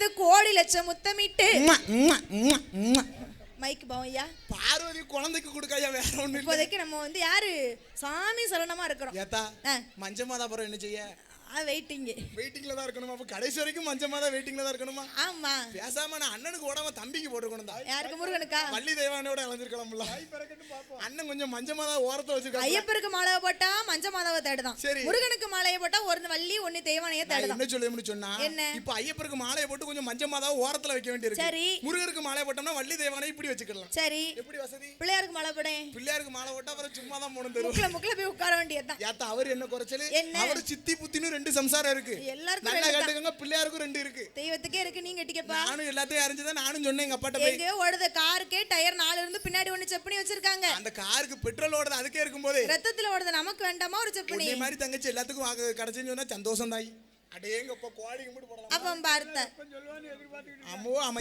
எடுத்து கோடி லட்சம் முத்தமிட்டு. மைக்கு பவையா பார்வதி குழந்தைக்கு கொடுக்காயா வேற ஒண்ணு இப்போதைக்கு நம்ம வந்து யாரு? சாமி சரணமா இருக்கிறோம். ஏத்தா ஆ. மஞ்ச மாதாபுரம் என்ன செய்ய? வெயிட்டிங்க வெயிட்டிங்ல தான் இருக்கணுமா? அப்ப கடைசி வரைக்கும் மஞ்ச மாதா வெயிட்டிங்ல தான் இருக்கணுமா? ஆமா. பேசாம நான் அண்ணனுக்கு ஓடாம தம்பிக்கு போட்டுக்கணும் தான் யாருக்கு முருகனுக்கா? வள்ளி தெய்வானோட இழந்திருக்கலாம்ல அண்ணன் கொஞ்சம் மஞ்ச மாதா ஓரத்தை வச்சிருக்காங்க ஐயப்பருக்கு மாலை போட்டா மஞ்ச மாதாவை தேடுதான். சரி. முருகனுக்கு மாலையை போட்டா ஒரு வள்ளி ஒன்னு தெய்வானையே நான் தேடுதான். என்ன சொல்ல சொன்னா என்ன? இப்ப ஐயப்பருக்கு மாலையை போட்டு கொஞ்சம் மஞ்ச மாதாவை ஓரத்துல வைக்க வேண்டியிருக்கு. சரி. முருகருக்கு மாலையை போட்டோம்னா வள்ளி தெய்வானை இப்படி வச்சுக்கலாம் சரி. எப்படி வசதி? பிள்ளையாருக்கு மாலை போடேன் பிள்ளையாருக்கு மாலை போட்டா அப்புறம் சும்மா தான் போகணும் தரும் முக்குல முக்குல போய் உட்கார வேண்டியதுதான். ஏத்தா அவர் என்ன குறைச்சல்? என்ன? அவர் சித்தி புத்தின்னு ரெண்டு சம்சாரம் இருக்கு. எல்லாருக்கும் நல்லா தான். கேட்டுக்கங்க பிள்ளையாருக்கும் ரெண்டு இருக்கு. தெய்வத்துக்கே இருக்கு நீங்க கட்டிக்கப்பா. நானும் எல்லாத்தையும் அறிஞ்சுதான் நானும் சொன்னேன் எங்க அப்பாட்ட போய். எங்கேயோ ஓடுத காருக்கே டயர் நாலு இருந்து பின்னாடி ஒண்ணு செப்பனி வச்சிருக்காங்க. அந்த காருக்கு பெட்ரோல் ஓடுது அதுக்கே இருக்கும்போது. ரத்தத்துல ஓடுத நமக்கு வேண்டாமா ஒரு செப்பனி? மாதிரி தங்கச்சி எல்லாத்துக்கும் கிடைச்சுன்னு சொன்னா சந்தோஷம் தாய் அடேங்கப்பா கோழி கும்பிட்டு போடலாம்?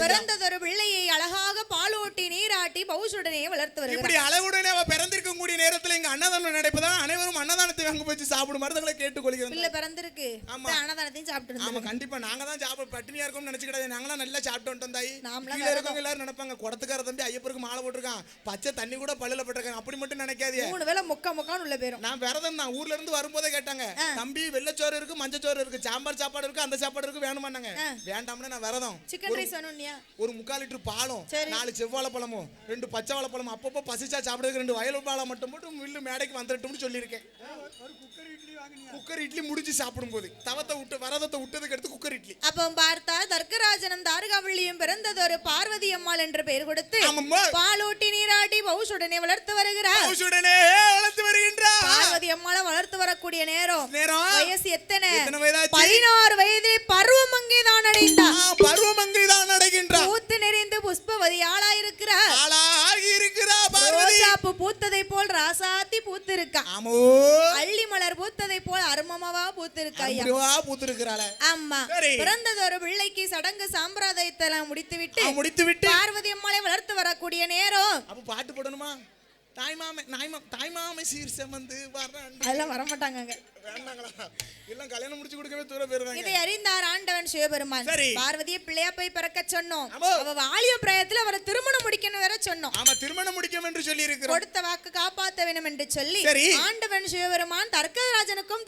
பிறந்ததொரு பிள்ளையை அழகாக பாலூட்டி நீராட்டி பவுசுடனே வளர்த்து வருகிறார் இப்படி அளவுடனே அவ பிறந்திருக்கும் கூடிய நேரத்துல இங்க அன்னதானம் நடப்பதா? அனைவரும் அன்னதானத்தை வாங்க போய் சாப்பிடும் மருந்துகளை கேட்டு கொள்கிறோம். பிள்ளை பிறந்திருக்கு. ஆமா. அன்னதானத்தையும் சாப்பிட்டு ஆமா கண்டிப்பா. நாங்க தான் சாப்பிட பட்டினியா இருக்கோம்னு நினைச்சுக்கிடாது நாங்களாம் நல்லா சாப்பிட்டு வந்துட்டோம் தாய். கீழே இருக்கவங்க எல்லாரும் நினைப்பாங்க குடத்துக்கார தம்பி ஐயப்பருக்கு மாலை போட்டிருக்கான். பச்சை தண்ணி கூட பல்லுல போட்டிருக்காங்க. அப்படி மட்டும் நினைக்காதீங்க மூணு வேளை முக்கா முக்கான்னு உள்ள போயிரும். நான் விரதம் தான் ஊர்ல இருந்து வரும்போதே கேட்டாங்க தம்பி வெள்ளச்சோறு இருக்கு மஞ்சச்சோறு இருக்கு சாம்பார் சாப்பாடு இருக்கு அந்த சாப்பாடு இருக்கு வேணுமானாங்க வேண்டாம்னு நான் விரதம். சிக்கன் ரைஸ் வேணும்னியா ஒரு முக்கால் லிட்டர் பாலும். நாலு செவ்வாழை பழமும் ரெண்டு பச்சை வாழைப்பழமும் அப்பப்போ பசிச்சா சாப்பிடுறதுக்கு ரெண்டு வயல் பாலம் மட்டும் மட்டும் மில்லு மேடைக்கு வந்துடட்டும்னு சொல்லியிருக்கேன். குக்கர் இட்லி முடிச்சு சாப்பிடும்போது தவத்தை விட்டு விரதத்தை விட்டதுக்கு அடுத்து குக்கர் இட்லி. அப்போ பார்த்தா தர்க்கராஜனும் தாரகாவள்ளியும் பிறந்ததொரு பார்வதி அம்மாள் என்று பெயர் கொடுத்து பாலூட்டி நீராட்டி பவுசுடனே வளர்த்து வருகிறார். உடனே வளர்த்து வருகின்றார். பார்வதி அம்மாளை வளர்த்து வரக்கூடிய நேரம். நேரம். வயசு எத்தனை? பதினாறு வயதில் பருவம் அங்கே தான் அடைந்தார். ஆ, பருவமங்கை தான் நடக்கின்றார் பூத்து நிறைந்து புஷ்பவதி ஆளாயிருக்கிறார் ஆளாகி இருக்கிறா பார்வதி. ரோஜாப்பு பூத்ததை போல் ராசாத்தி பூத்து இருக்கா ஆமோ. அள்ளி மலர் பூத்ததை போல் அருமமாவா பூத்து இருக்கா ஐயா பூத்திருக்கிறாள. ஆமா. சரி. பிறந்ததொரு பிள்ளைக்கு சடங்கு சாம்பிரதாயத்தெல்லாம் முடித்துவிட்டு முடித்து விட்டு பார்வதி அம்மாளை வளர்த்து வரக்கூடிய நேரம். அப்ப பாட்டு போடணுமா? தாய்மாமை நாய்மா தாய்மாமை சீர்சம் வந்து வர்றான் அதெல்லாம் எல்லாம் கல்யாணம் முடிச்சு கொடுக்கவே தூர போயிருந்தாங்க இதை அறிந்தார் ஆண்டவன் சிவபெருமான். சரி. பார்வதியை பிள்ளையா போய் பிறக்க சொன்னோம். அவ வாலிய பிராயத்துல அவரை திருமணம் முடிக்கணும் வேற சொன்னோம். ஆமா திருமணம் முடிக்கும் என்று சொல்லி இருக்கிறோம் கொடுத்த வாக்கு காப்பாத்த வேணும் என்று சொல்லி சரி. ஆண்டவன் சிவபெருமான் தர்க்கராஜனுக்கும்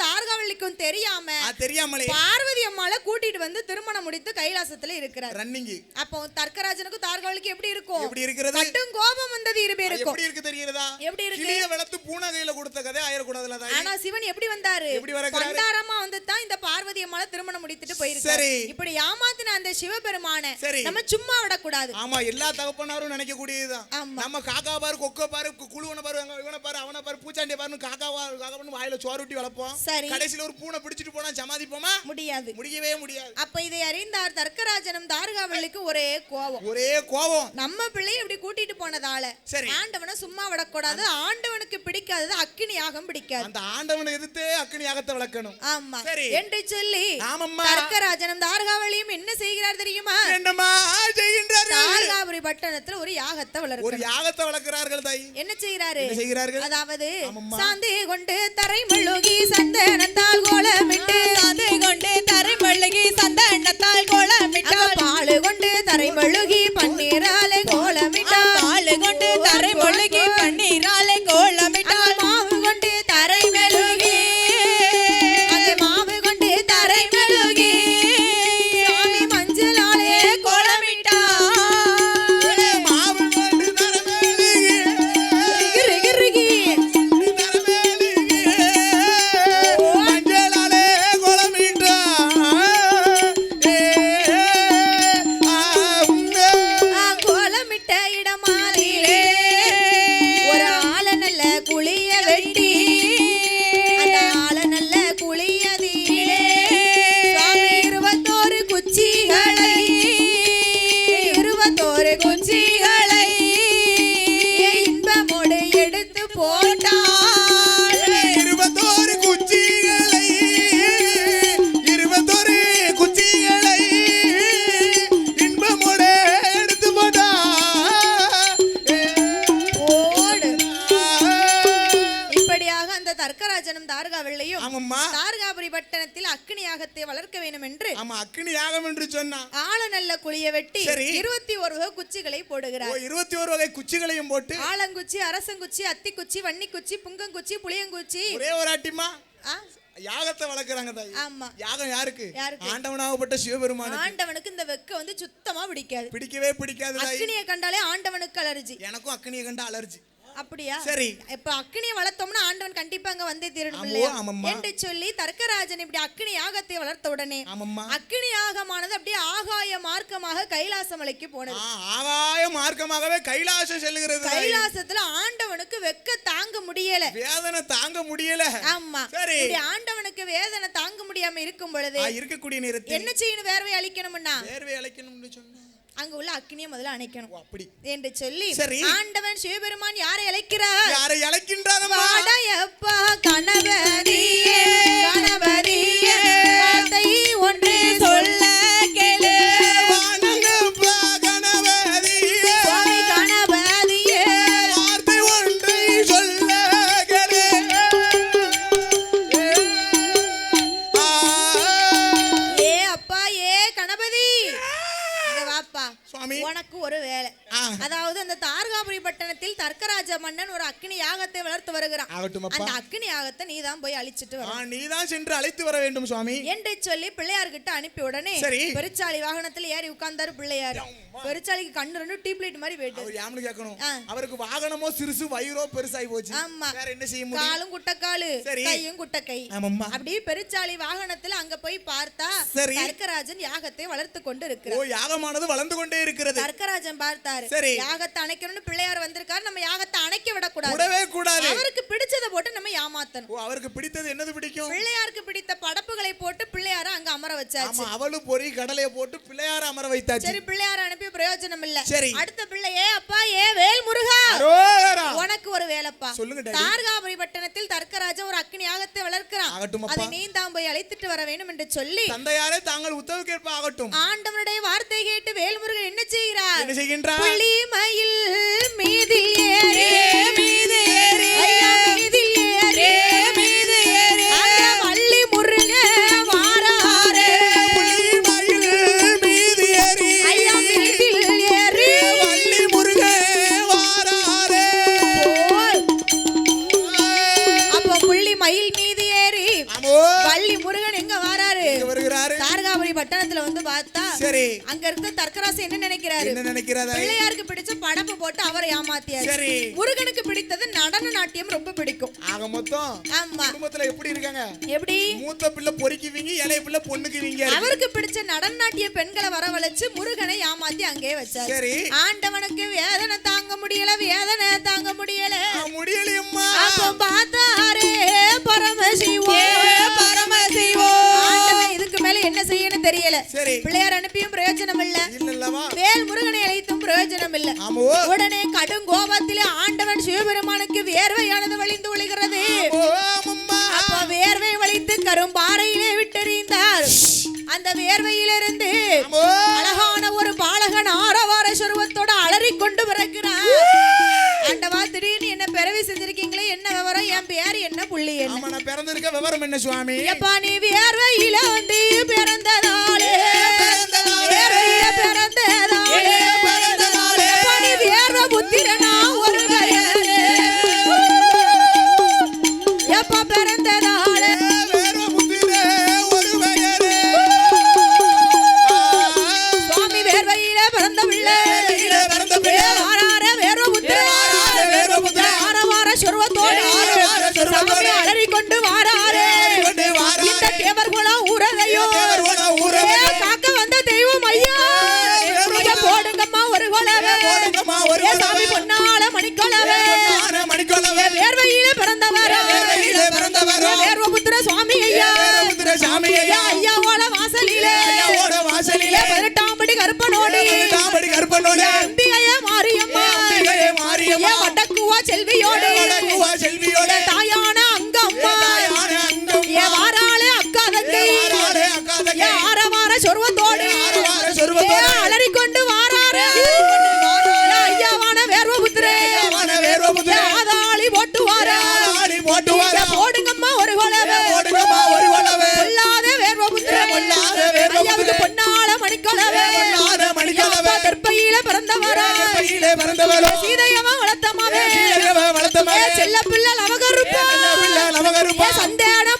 தார்காவள்ளிக்கும் தெரியாம தெரியாமலே. பார்வதி அம்மாளை கூட்டிட்டு வந்து திருமணம் முடித்து கைலாசத்துல இருக்கிறார். ரன்னிங் அப்போ தர்க்கராஜனுக்கும் தார்காவளிக்கும் எப்படி இருக்கும்? எப்படி இருக்கிறது? கட்டும் கோபம் வந்தது இரு பேருக்கும். எப்படி இருக்கு தெரிகிறதா? எப்படி இருக்கு? கிளிய வளர்த்து பூனை கையில கொடுத்த கதை ஆயிரக்கூடாதுல தாய் ஆனா சிவன் எப்படி வந்தாரு? எப்படி வரக்கிறாரு? பண்டாரமா வந்து தான் இந்த பார்வதி அம்மாளை திருமணம் முடித்துட்டு போயிருக்காரு. சரி. இப்படி ஏமாத்தின அந்த சிவபெருமான சரி. நம்ம சும்மா விடக்கூடாது. ஆமா எல்லா தகப்பனாரும் நினைக்க கூடியதுதான். நம்ம காக்கா பாரு கொக்க பாரு குழுவனை பாரு இவனை பாரு அவனை பாரு பூச்சாண்டிய பாரு காக்கா காக்கா வாயில சோறு ஊட்டி வளர்ப்போம். சரி. கடைசியில ஒரு பூனை பிடிச்சிட்டு போனா சமாதிப்போமா? முடியாது. முடியவே முடியாது. அப்ப இதை அறிந்தார் தர்க்கராஜனும் தாரகாவள்ளிக்கு ஒரே கோபம். ஒரே கோபம். நம்ம பிள்ளையை இப்படி கூட்டிட்டு போனதால சரி. ஆண்டவனை சும்மா விடக்கூடாது ஆண்டவனுக்கு பிடிக்காதது அக்கினி யாகம் பிடிக்காது. அந்த ஆண்டவனை எதிர்த்து அக்னி யாகத்தை வளர்க்கணும் ஆமா. சரி. என்று சொல்லி ஆமம்மா. தர்க்கராஜனும் தாரகாவளியும் என்ன செய்கிறார் தெரியுமா? என்னம்மா செய்கின்றார்கள்? தாரகாபுரி பட்டணத்துல ஒரு யாகத்தை ஒரு வளர்க்கிறார் யாகத்தை வளர்க்கிறார்கள் தாய். என்ன செய்யறாரு என்ன செய்கிறார்கள்? அதாவது. சாந்தி கொண்டு தரை முழுகி சந்தனத்தால் கோலமிட்டு சாந்து கொண்டு தரை மழுகி சந்தனத்தால் கோலமிட்டாள் பாலு கொண்டு தரை பன்னீராலே அக்னி யாகத்தை வளர்க்க வேண்டும் என்று ஆமா அக்னி யாகம் என்று சொன்னா. ஆழ நல்ல குழிய வெட்டி. இருபத்தி ஒரு வகை குச்சிகளை போடுகிறார். இருபத்தி ஒரு வகை குச்சிகளையும் போட்டு. ஆலங்குச்சி அரசங்குச்சி அத்திக்குச்சி வன்னிக்குச்சி புங்கங்குச்சி புளியங்குச்சி. ஒரே ஒரு ஆட்டிமா யாகத்தை வளர்க்குறாங்க தாய். ஆமா. யாகம் யாருக்கு? ஆண்டவனாகப்பட்ட சிவபெருமான் ஆண்டவனுக்கு இந்த வெக்க வந்து சுத்தமா பிடிக்காது. பிடிக்கவே பிடிக்காது அக்னியை கண்டாலே ஆண்டவனுக்கு அலர்ஜி. எனக்கும் அக்னியை கண்ட அலர்ஜி. அப்படியா? சரி. இப்ப அக்னியை வளர்த்தோம்னா ஆண்டவன் கண்டிப்பா அங்க வந்தே தீரணும் இல்லையா. என்று சொல்லி தர்க்கராஜன் இப்படி அக்னி யாகத்தை வளர்த்த உடனே அக்னி யாகமானது அப்படியே ஆகாய மார்க்கமாக கைலாச மலைக்கு போனது. ஆகாய மார்க்கமாகவே கைலாசம் செல்லுகிறது. கைலாசத்துல ஆண்டவனுக்கு வெக்க தாங்க முடியல. வேதனை தாங்க முடியல. ஆமா. சரி. ஆண்டவனுக்கு வேதனை தாங்க முடியாம இருக்கும் பொழுது இருக்கக்கூடிய நேரத்தில் என்ன செய்யணும்? வேர்வை அழிக்கணும்னா? வேர்வை அழைக்கணும்னு சொன்னா. அங்க உள்ள அக்னியை முதல்ல அணைக்கணும். அப்படி. என்று சொல்லி சரி. ஆண்டவன் சிவபெருமான் யாரை அழைக்கிறார்? யாரை அழைக்கின்றாரம்மா வாடையப்பா. கணபதியே ஆகட்டும் அப்பா அந்த அக்னி யாகத்தை நீ தான் போய் அழிச்சிட்டு வர. நீதான் சென்று அழைத்து வர வேண்டும் சுவாமி. என்று சொல்லி பிள்ளையார்கிட்ட அனுப்பி உடனே சரி. பெருச்சாளி வாகனத்துல ஏறி உட்கார்ந்தாரு பிள்ளையார். பெருச்சாளிக்கு கண்ணு ரெண்டு டியூப் லைட் மாதிரி போயிட்டு. அவர் யாமனு கேட்கணும். அவருக்கு வாகனமோ சிறுசு வயிறோ பெருசாகி போச்சு. ஆமா. வேற என்ன செய்ய முடியும்? காலும் குட்டக்காலு. கையும் குட்டக்கை. ஆமாம்மா. அப்படியே பெருச்சாளி வாகனத்துல அங்க போய் பார்த்தா சரி. தர்க்கராஜன் யாகத்தை வளர்த்து கொண்டு ஓ இருக்கிறார் யாகமானது வளர்ந்து கொண்டே இருக்கிறது. தர்க்கராஜன் பார்த்தாரு. சரி. யாகத்தை அணைக்கணும்னு பிள்ளையார் வந்திருக்காரு. நம்ம யாகத்தை அணைக்க விடக்கூடாது. கூடாது. அவருக்கு பிடிச்சதை போட்டு நம்ம ஏமாத்தணும். ஓ அவருக்கு பிடித்தது என்னது பிடிக்கும்? பிள்ளையாருக்கு பிடித்த படப்புகளை போட்டு பிள்ளையார அங்க அமர வச்சாச்சு. ஆமா அவளு பொறி கடலைய போட்டு பிள்ளையார அமர வைத்தாச்சு. சரி பிள்ளையார அனுப்பி பிரயோஜனம் இல்ல சரி. அடுத்த பிள்ளை ஏ அப்பா ஏ வேல் முருகா. உனக்கு ஒரு வேலைப்பா. சொல்லுங்க. தார்காபுரி பட்டணத்தில் தர்க்கராஜ ஒரு அக்னி யாகத்தை வளர்க்கிறான். அதை நீ தான் போய் அழைத்துட்டு வர வேண்டும் என்று சொல்லி தந்தையாரே தாங்கள் உத்தரவுக்கேற்ப ஆகட்டும். ஆண்டவனுடைய வார்த்தை கேட்டு வேல்முருகன் என்ன செய்கிறார்? என்ன செய்கின்றார்? மயில் மீதில் ஏறி மீதில் ஏறி. மீதில் பட்டணத்துல வந்து பார்த்தா சரி. அங்க இருக்க தர்க்கராசு என்ன நினைக்கிறாரு? என்ன நினைக்கிறதா பிள்ளையாருக்கு பிடிச்ச படப்பு போட்டு அவரை ஏமாத்தியாரு. சரி. முருகனுக்கு பிடித்தது நடன நாட்டியம் ரொம்ப பிடிக்கும். ஆக மொத்தம். குடும்பத்துல எப்படி இருக்காங்க? எப்படி? மூத்த பிள்ளை பொறுக்குவீங்க இளைய பிள்ளை பொண்ணுக்குவீங்க அவருக்கு பிடிச்ச நடன நாட்டிய பெண்களை வரவழைச்சு முருகனை ஏமாத்தி அங்கேயே வச்சாரு. சரி. ஆண்டவனுக்கு வேதனை தாங்க முடியல வேதனை தாங்க முடியல. முடியலையம்மா. அப்போ பார்த்தாரே பரமசிவோ பரமசிவோ. இதுக்கு மேல என்ன செய்யணும் தெரியல. பிள்ளையார் அனுப்பியும் பிரயோஜனம் இல்ல வேல் முருகனை அழைத்தும் பிரயோஜனம் இல்ல உடனே கடும் கோபத்திலே ஆண்டவன் சிவபெருமானுக்கு வேர்வையானது வழிந்து கரும்பாறையிலே விட்டெறிந்தார். அந்த வேர்வையிலிருந்து அழகான ஒரு பாலகன் ஆரவார சுருவத்தோட அலறி கொண்டு பிறக்கிறான் ஆண்டவா திடீர்னு என்ன பிறவி செஞ்சிருக்கீங்களே? என்ன விவரம்? என் பேர் என்ன புள்ளி என்ன? நான் பிறந்திருக்க விவரம் என்ன சுவாமி? எப்பா நீ வேர்வையில வந்து பிறந்ததாலே. வேர்வையில பிறந்ததாலே. அடக்குவா செல்வியோடு. செல்வியோட. தாயான அங்க அம்மா. வாராளு அக்கா தங்கை ஆரவார சொருவத்தோடு. அலறிக்கொண்டு வாராரு. ஐயாவான வேர்வ புத்திரே ஆதாளி போட்டுவாரா. போடுங்கம்மா ஒரு கொலவை கொல்லாத வேர்வ புத்திரே ஐயாவுக்கு பொன்னால மணிக்கொலவே. மணிக்கொலவை. கற்பையில பிறந்தவரா. சீதையவா பிள்ளை லவகருப்பா பிள்ளை லவகருப்பா. ஏ